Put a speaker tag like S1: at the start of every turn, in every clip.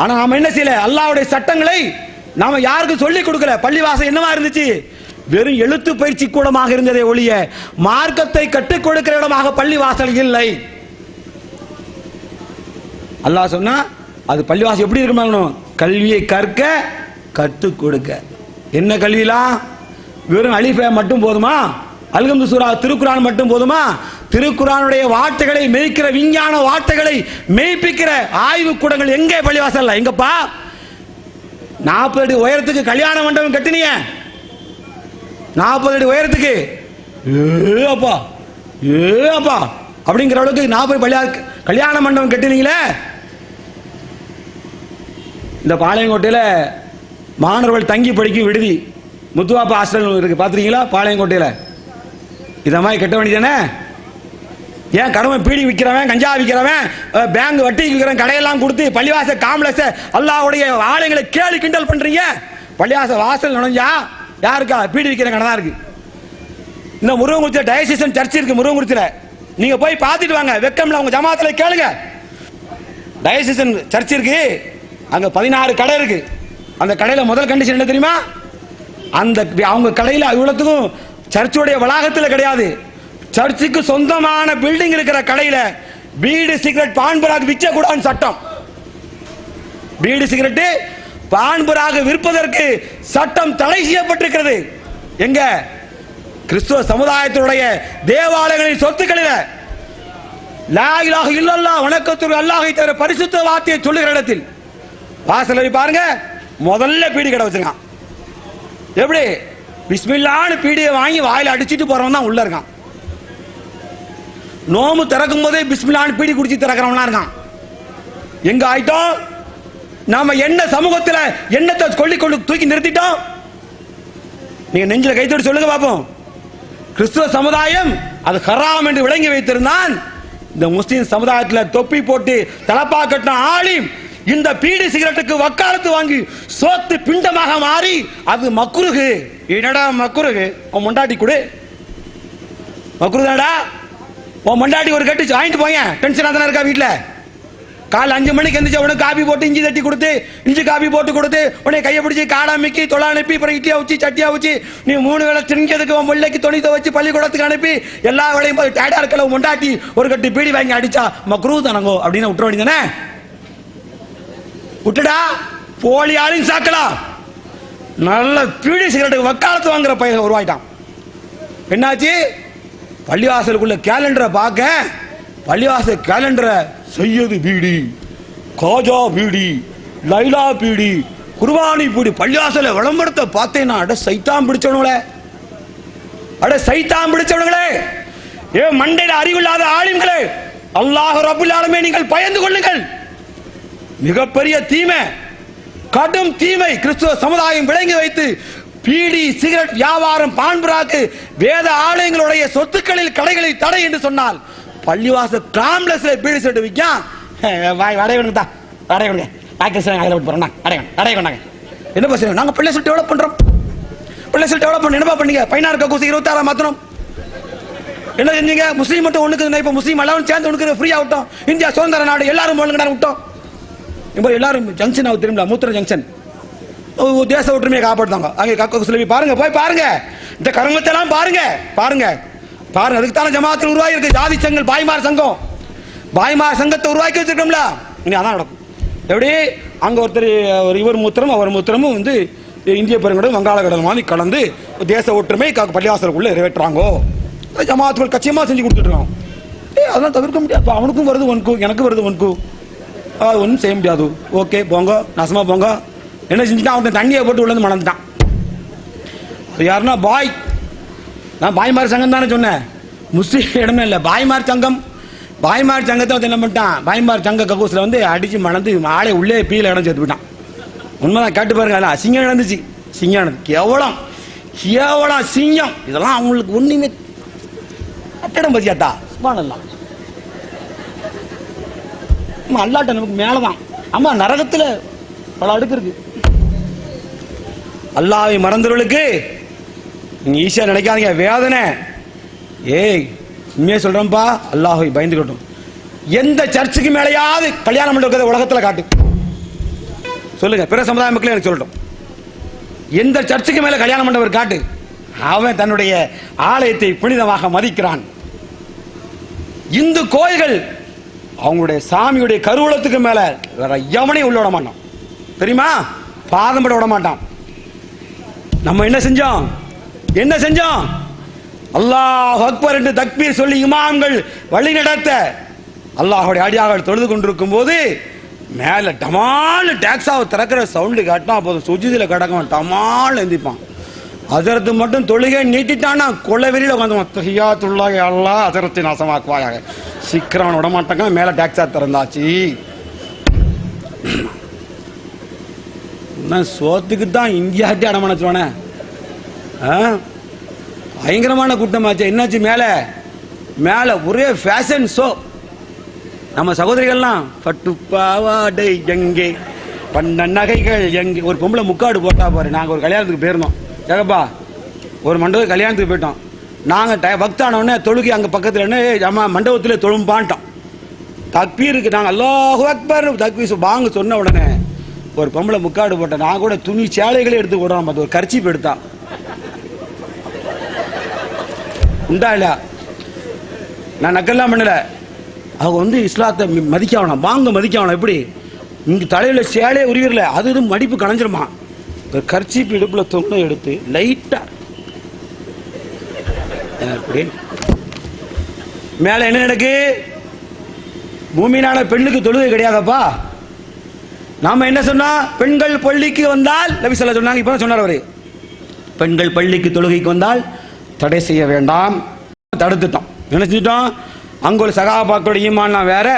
S1: ஆனா நாம என்ன செய்யல? அல்லாவுடைய சட்டங்களை நாம யாருக்கும் சொல்லி கொடுக்கல. பள்ளிவாசல் என்னவா இருந்துச்சு? வெறும் எழுத்து பயிற்சி கூடமாக இருந்ததே ஒழிய மார்க்கத்தை கற்றுக் கொடுக்கிற இடமாக பள்ளிவாசல் இல்லை. அல்லாஹ் சொன்னா அது பள்ளிவாசல் எப்படி இருக்கணும் கல்வியை கற்க கற்றுக் கொடுக்க. என்ன கல்விலாம்? வெறும் அலிஃபே மட்டும் போதுமா? அல்கம்து சூரா திருக்குறான் மட்டும் போதுமா? திருக்குறானுடைய வார்த்தைகளை மெய்க்கிற விஞ்ஞான வார்த்தைகளை மெய்ப்பிக்கிற ஆய்வு கூடங்கள் எங்கே பள்ளிவாசல்ல? எங்கப்பா? நாற்பது அடி உயரத்துக்கு கல்யாண மண்டபம் கட்டினிய. நாற்பது அடி உயரத்துக்கு. ஏ அப்பா. ஏ அப்பா. அப்படிங்கிற அளவுக்கு நாற்பது பள்ளியா கல்யாண மண்டபம் கட்டினீங்களே? இந்த பாளையங்கோட்டையில் மாணவர்கள் தங்கி படிக்கும் விடுதி முத்துவாப்பா ஹாஸ்டல் இருக்கு. பார்த்துருக்கீங்களா? பாளையங்கோட்டையில். இதை மாதிரி கட்ட வேண்டியதானே? ஏன் கடமை பீடி விற்கிறவன் கஞ்சா விற்கிறவன் பேங்க் வட்டி விற்கிறவன் கடையெல்லாம் கொடுத்து பள்ளிவாச காம்ப்ளெக்ஸ் அல்லாவுடைய ஆலயங்களை கேலி கிண்டல் பண்றீங்க? பள்ளிவாச வாசல் நுழைஞ்சா யாருக்கா? பீடி விற்கிற கடை தான் இருக்கு. இந்த முருகங்குறிச்சியில் டயசிசன் சர்ச் இருக்கு முருகங்குறிச்சியில் நீங்க போய் பார்த்துட்டு வாங்க. வெக்கம்ல உங்க ஜமாத்துல கேளுங்க. டயசிசன் சர்ச் இருக்கு. அங்க பதினாறு கடை இருக்கு. அந்த கடையில் முதல் கண்டிஷன் என்ன தெரியுமா? அந்த அவங்க கடையில் இவ்வளோத்துக்கும் சர்ச்சுடைய வளாகத்தில் கிடையாது. சர்ச்சுக்கு சொந்தமான பில்டிங் இருக்கிற கடையில பீடு சிகரெட் பான்பராக விற்க கூடாதுன்னு சட்டம். பீடு சிகரெட் பான்பராக விற்பதற்கு சட்டம் தடை செய்யப்பட்டிருக்கிறது. எங்க? கிறிஸ்துவ சமுதாயத்தினுடைய தேவாலயங்களின் சொத்துக்களில். லா இல்லல்லா வணக்கத்துக்கு அல்லாஹை தவிர பரிசுத்த வார்த்தையை சொல்லுகிற இடத்தில். வாசல் பாருங்க. முதல்ல பீடி கடை வச்சிருக்கான். எப்படி? பிஸ்மில்லான்னு பீடியை வாங்கி வாயில் அடிச்சிட்டு போறவன் தான் உள்ள இருக்கான். நோம்பு திறக்கும் போதே பிஸ்மில்லான்னு பீடி குடிச்சு திறக்கிறவனா இருக்கான். எங்க ஆயிட்டோம்? நாம என்ன சமூகத்தில் எண்ணத்தை கொள்ளி கொண்டு தூக்கி நிறுத்திட்டோம்? நீங்க நெஞ்சில கைத்தோடு சொல்லுங்க பாப்போம். கிறிஸ்துவ சமுதாயம் அது ஹராம் என்று விளங்கி வைத்திருந்தான். இந்த முஸ்லிம் சமுதாயத்தில் தொப்பி போட்டு தலப்பா கட்டின ஆளி இந்த பீடி சிகரெட்டுக்கு வக்காலத்து வாங்கி சோத்து பிண்டமாக மாறி அது மக்குருகு. என்னடா மக்குருகு? உன் மொண்டாட்டி கொடு. மக்குருதாடா உன் மொண்டாட்டி ஒரு கட்டு வாங்கிட்டு போய் டென்ஷனாக தானே இருக்கா வீட்டில் காலை அஞ்சு மணிக்கு எந்திரிச்ச உடனே காபி போட்டு இஞ்சி தட்டி கொடுத்து இஞ்சி காபி போட்டு கொடுத்து உடனே கையை பிடிச்சி காடா மிக்கி தொலை அனுப்பி அப்புறம் இட்லியா வச்சு சட்டியா வச்சு நீ மூணு வேளை திணிக்கிறதுக்கு உன் முல்லைக்கு துணித்தை வச்சு பள்ளிக்கூடத்துக்கு அனுப்பி எல்லா வேலையும் போய் டேடா இருக்கல முண்டாட்டி ஒரு கட்டு பீடி வாங்கி அடிச்சா மக்ரூ தானங்கோ அப்படின்னு விட்டுற வேண்டியதானே விட்டுடா போலி ஆளையும் சாக்கலாம் நல்ல பீடி சிகரெட்டுக்கு வக்காலத்து வாங்குற பையன் உருவாயிட்டான் என்னாச்சு? பள்ளிவாசலுக்குள்ள கேலண்டரை பார்க்க பள்ளிவாசல் கேலண்டரை செய்யது பீடி காஜா பீடி லைலா பீடி குர்பானி பீடி பள்ளிவாசல விளம்பரத்தை பார்த்தேன்னா அட சைத்தாம் பிடிச்சவனுங்களே. அட சைத்தாம் பிடிச்சவனுங்களே. ஏ மண்டையில அறிவில்லாத ஆளுங்களே அல்லாஹ் ரபுல்லாலுமே நீங்கள் பயந்து கொள்ளுங்கள். மிகப்பெரிய தீமை கடும் தீமை கிறிஸ்துவ சமுதாயம் விளங்கி வைத்து பீடி சிகரெட் வியாபாரம் பான்புராக்கு வேத ஆலயங்களுடைய சொத்துக்களில் கடைகளில் தடை என்று சொன்னால் பள்ளிவாசல் காம்ப்ளெக்ஸ்ல பீடி சிகரெட் விற்கான் வாய் வடைய தான் வடைய பாகிஸ்தான் அதில் விட்டு போகிறோம் அடைய அடைய என்ன பேசுறோம் நாங்கள் பிள்ளை சொல்லி டெவலப் பண்ணுறோம் பிள்ளை சொல்லி டெவலப் பண்ணி என்னப்பா பண்ணீங்க? பதினாறு கக்கூசி இருபத்தாறாம் மாத்திரம் என்ன செஞ்சீங்க? முஸ்லீம் மட்டும் ஒன்றுக்கு இப்போ முஸ்லீம் எல்லாரும் சேர்ந்து ஒன்றுக்கு ஃப்ரீ ஆகட்டும் இந்தியா சுதந்திர நாடு எல்லாரும் ஒண்ணுக்கு விட்டோம். இப்போ எல்லாரும் ஜங்ஷன் ஆகும் திரும்ப மூத்திர ஜங்ஷன் தேச ஒற்றுமையை காப்பாடுத்தாங்க அங்கே சொல்லி பாருங்க போய் பாருங்க. இந்த கருமத்தெல்லாம் பாருங்க பாருங்க. பாருங்க அதுக்கு தானே ஜமாத்தில் உருவாகி இருக்கு ஜாதி சங்கம் பாய்மார் சங்கம். பாய்மார் சங்கத்தை உருவாக்கி வச்சிருக்கோம்ல. இனி அதான் நடக்கும். எப்படி? அங்கே ஒருத்தர் ஒரு இவர் மூத்திரம் அவர் மூத்திரமும் வந்து இந்திய பெருங்கடலும் வங்காள கடல் கலந்து தேச ஒற்றுமை க- பள்ளிவாசலுக்குள்ள நிறைவேற்றுறாங்கோ. ஜமாத்துகள் கச்சியமாக செஞ்சு கொடுத்துட்ருக்கோம் ஏ அதெல்லாம் தவிர்க்க முடியாது. அவனுக்கும் வருது ஒன்கு எனக்கும் வருது ஒன்கு. அது ஒன்றும் செய்ய முடியாது. ஓகே போங்க நாசமாக போங்க. என்ன செஞ்சுட்டான்? அவன் தண்ணியை போட்டு உள்ளது மணந்துட்டான். அது யாருன்னா பாய். நான் பாய்மார் சங்கம் தானே சொன்னேன். முஸ்லீம் இடமே இல்லை. பாய்மார் சங்கம். பாய்மார் சங்கத்தை வந்து என்ன பண்ணிட்டான்? பாய்மார் சங்க கக்கூசில் வந்து அடித்து மணந்து ஆளை உள்ளே பீல இடம் சேர்த்து விட்டான். உண்மைதான் கேட்டு பாருங்க அதெல்லாம் சிங்கம் நடந்துச்சு. சிங்கம் நடந்து கேவலம். கேவலம் சிங்கம் இதெல்லாம் அவங்களுக்கு ஒன்றுமே கட்டடம் பத்தியாத்தா சுபானல்லாம் அம்மா அல்லாட்ட நமக்கு மேலே தான் அம்மா நரகத்தில் பல அடுக்கு இருக்கு. அல்லாவை மறந்தவர்களுக்கு நீங்க ஈஸியா நினைக்காதீங்க. வேதனை. ஏய் உண்மையை சொல்றேன்ப்பா அல்லாஹை பயந்துக்கட்டும். எந்த சர்ச்சுக்கு மேலேயாவது கல்யாணம் பண்ணுறது உலகத்தில் காட்டு. சொல்லுங்க. பிற சமுதாய மக்களே எனக்கு சொல்லட்டும். எந்த சர்ச்சுக்கு மேல கல்யாணம் பண்ணவர் காட்டு. அவன் தன்னுடைய ஆலயத்தை புனிதமாக மதிக்கிறான். இந்து கோயில்கள் அவங்களுடைய சாமியுடைய கருவூலத்துக்கு மேல வேற எவனையும் உள்ளோட மாட்டான். தெரியுமா? பாதம் பட விட மாட்டான் நம்ம என்ன செஞ்சோம்? என்ன செஞ்சோம்? அல்லாஹ் அக்பர் என்று தக்பீர் சொல்லி இமாம்கள் வழி நடத்த அல்லாஹுடைய அடியாக தொழுது கொண்டிருக்கும் போது மேல டமால் டேக்ஸாவை திறக்கிற சவுண்டு காட்டினா போதும். சுஜிதியில் கிடக்கும். டமால் எந்திப்பான். அதரத்து மட்டும் தொழுகை நீட்டிட்டானா கொலை வெறியில் உட்காந்துவான் துள்ளாக அல்லாஹ் அதரத்தை நாசமாக்குவாயாக. சீக்கிரம் விட மாட்டாங்க மேலே டேக்ஸாக திறந்தாச்சு. நான் சோத்துக்கு தான் இந்தியாட்டி அடமானச்சுவானே ஆ? பயங்கரமான கூட்டமாச்சு. என்னாச்சு மேலே? மேலே ஒரே ஃபேஷன் ஷோ நம்ம சகோதரிகள்லாம் பட்டு பாவாடை எங்கே? பண்ண நகைகள் எங்கே? ஒரு பொம்பளை முக்காடு போட்டா பாரு. நாங்கள் ஒரு கல்யாணத்துக்கு போயிருந்தோம். ஏகப்பா ஒரு மண்டபம் கல்யாணத்துக்கு போயிட்டோம். நாங்கள் டை பக்தானோடனே தொழுகி அங்கே பக்கத்தில் நம்ம மண்டபத்தில் தொழும்பான்ட்டோம் தக்பீருக்கு நாங்கள் அல்லாஹு அக்பர். தக்பீர் வாங்க சொன்ன உடனே ஒரு பொம்பளை முக்காடு போட்டேன் நான் கூட துணி சேலைகளே எடுத்து போடுறோம் பார்த்து ஒரு கர்ச்சீப் எடுத்தான் உண்டா இல்லையா? நான் நக்கெல்லாம் பண்ணல. அவங்க வந்து இஸ்லாத்தை மதிக்காவணும் வாங்க மதிக்காவணும் எப்படி? இங்கே தலையில் சேலையே உரியல அது இது மடிப்பு கலைஞ்சிருமா? ஒரு கர்ச்சீப் இடுப்பில் தொங்கை எடுத்து லைட்டாக மேலே என்ன நடக்கு? பூமியினால பெண்ணுக்கு தொழுகை கிடையாதப்பா? நாம என்ன சொன்னா பெண்கள் பள்ளிக்கு வந்தால் நபி சொல்ல சொன்னாங்க இப்போ சொன்னார் அவரு. பெண்கள் பள்ளிக்கு தொழுகைக்கு வந்தால் தடை செய்ய வேண்டாம். தடுத்துட்டோம். நினைச்சிட்டோம் அங்க ஒரு சகாபாக்களோட ஈமான்லாம் வேற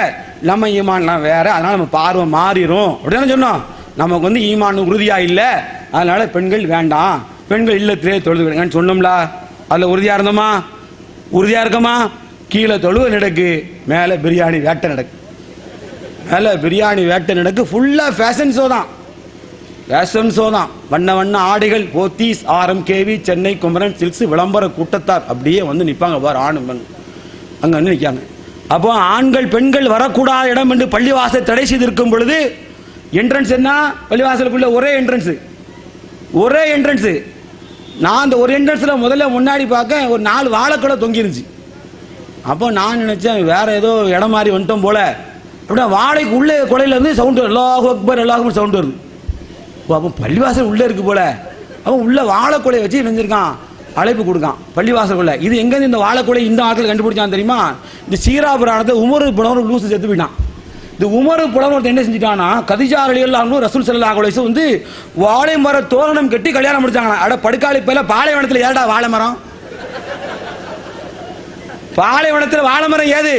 S1: நம்ம ஈமான்லாம் வேற அதனால நம்ம பார்வை மாறிடும் அப்படின்னு சொன்னோம். நமக்கு வந்து ஈமான் உறுதியா இல்லை. அதனால பெண்கள் வேண்டாம். பெண்கள் இல்லத்திலே தொழுது விடுங்கன்னு சொன்னோம்ல அதுல உறுதியா இருந்தோமா? உறுதியா இருக்கமா? கீழே தொழுவ நடக்கு மேலே பிரியாணி வேட்டை நடக்கு. மேலே பிரியாணி வேட்டை நடக்கு. ஃபுல்லாக ஃபேஷன் ஷோ தான். ஃபேஷன் ஷோ தான். வண்ண வண்ண ஆடைகள் போத்தீஸ் ஆரம் கேவி சென்னை குமரன் சில்க்ஸ் விளம்பர கூட்டத்தார் அப்படியே வந்து நிற்பாங்க பார் ஆணும் பெண். அங்கே வந்து நிற்காங்க அப்போ ஆண்கள் பெண்கள் வரக்கூடாத இடம் என்று பள்ளிவாசல் தடை செய்திருக்கும் பொழுது என்ட்ரன்ஸ் என்ன? பள்ளிவாசலுக்குள்ள ஒரே என்ட்ரன்ஸு ஒரே என்ட்ரன்ஸு நான் அந்த ஒரு என்ட்ரன்ஸில் முதல்ல முன்னாடி பார்க்க ஒரு நாலு வாழைக்கூட தொங்கிருந்துச்சு. அப்போ நான் நினச்சேன் வேற ஏதோ இடம் மாதிரி வந்துட்டோம் போல. அப்படியே வாழைக்கு உள்ளே கொலையில இருந்து சவுண்ட் எல்லாஹு அக்பர் எல்லாஹும் சவுண்ட் வருது. ஓ அப்போ பள்ளிவாசல் உள்ளே இருக்கு போல. அவன் உள்ளே வாழைக்கொலையை வச்சு நினைஞ்சிருக்கான். அழைப்பு கொடுக்கான். பள்ளிவாசலுக்குள்ள இது எங்கேருந்து இந்த வாழைக்குலை இந்த ஆட்கள் கண்டுபிடிச்சான் தெரியுமா? இந்த சீராபுராணத்தை உமரு புலவர் லூசு செத்து போயிட்டான். இந்த உமரு புலவர் என்ன செஞ்சுட்டான்னா கதிஜா அலியல்லாஹு ரசூல் ஸல்லல்லாஹு அலைஹி வந்து வாழை மர தோரணம் கட்டி கல்யாணம் முடிச்சாங்களா அட படுக்காளி பேல பாலைவனத்தில் ஏடா வாழை மரம்? பாலைவனத்தில் வாழை மரம் ஏது?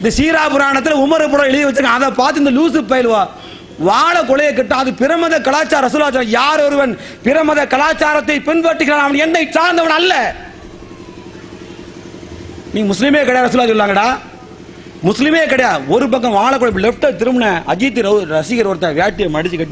S1: இந்த சீரா புராணத்தில் உமரபுரம் எழுதி வச்சிருக்காங்க. அதை பார்த்து இந்த லூசு பயில்வா. வாழ கொலையை கிட்ட அது பிரமத கலாச்சார ரசூலாச்சாரம் யார் ஒருவன் பிரமத கலாச்சாரத்தை பின்பற்றுகிறான்? அவன் என்னை சார்ந்தவன் அல்ல. நீ முஸ்லீமே கிடையாது ரசூலா சொல்லாங்கடா முஸ்லீமே கிடையாது. ஒரு பக்கம் வாழக்கூடிய கொலை லெஃப்ட்டை திரும்பின அஜித் ரசிகர் ஒருத்தன் வேட்டியை மடிச்சு கட்டி